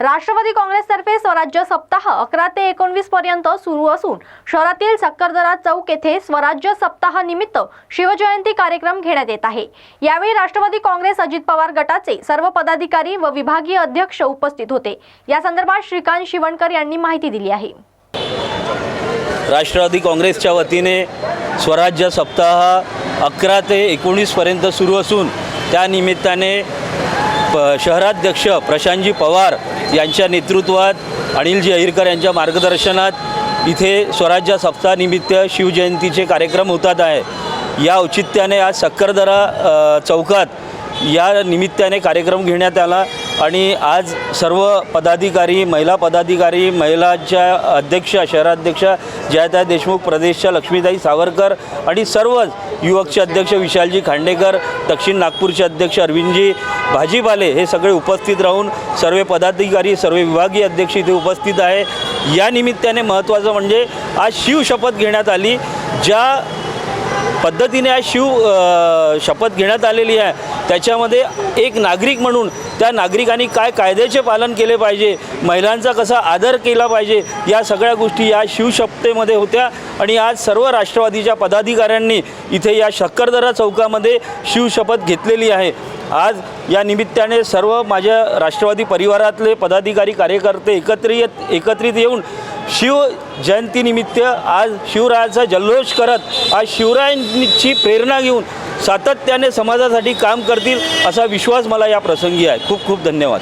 राष्ट्रवादी काँग्रेसतर्फे स्वराज्य सप्ताह अकरा ते एकोणवीस पर्यंत सुरू असून शहरातील सक्करदरा चौक येथे स्वराज्य सप्ताह निमित्त शिवजयंती कार्यक्रम घेण्यात येत आहे. यावेळी राष्ट्रवादी काँग्रेस अजित पवार गटाचे सर्व पदाधिकारी व विभागीय अध्यक्ष उपस्थित होते. या संदर्भात श्रीकांत शिवणकर यांनी माहिती दिली आहे. राष्ट्रवादी काँग्रेसच्या वतीने स्वराज्य सप्ताह अकरा ते एकोणीसपर्यंत सुरू असून त्यानिमित्ताने प शहराध्यक्ष प्रशांतजी पवार यांच्या नेतृत्वात अनिलजी अहिरकर यांच्या मार्गदर्शनात इथे स्वराज्य सप्ताहानिमित्त शिवजयंतीचे कार्यक्रम होतात आहे. या औचित्याने आज सक्करदरा चौकात या निमित्ताने कार्यक्रम घेण्यात आला. आणि आज सर्व पदाधिकारी महिला पदाधिकारी महिलाच्या अध्यक्षा शहराध्यक्षा जयाताई देशमुख प्रदेशच्या लक्ष्मीताई सावरकर आणि सर्वच युवकचे अध्यक्ष विशालजी खांडेकर दक्षिण नागपूरचे अध्यक्ष अरविंदजी भाजीपाले हे सगळे उपस्थित राहून सर्व पदाधिकारी सर्व विभागीय अध्यक्ष इथे उपस्थित आहे. या निमित्ताने महत्त्वाचं म्हणजे आज शिवशपथ घेण्यात आली. ज्या पद्धतीने आज शिव शपथ घेण्यात आलेली आहे. त्याच्यामध्ये एक नागरिक म्हणून त्या नागरिकांनी काय कायद्याचे पालन केले पाहिजे महिलांचा कसा आदर केला पाहिजे या सगळ्या गोष्टी या शिवशपथेमध्ये होत्या. आणि आज सर्व राष्ट्रवादीच्या पदाधिकाऱ्यांनी इथे या शक्करदरा चौकामध्ये शिवशपथ घेतलेली आहे. आज या निमित्ताने सर्व माझ्या राष्ट्रवादी परिवारातले पदाधिकारी कार्यकर्ते एकत्रित एकत्रित येऊन शिव जयंतीनिमित्त आज शिवरायाचा जल्लोष करत आज शिवरायांची प्रेरणा घेऊन सातत्याने समाजासाठी काम करतील असा विश्वास मला या प्रसंगी आहे. खूप खूप धन्यवाद.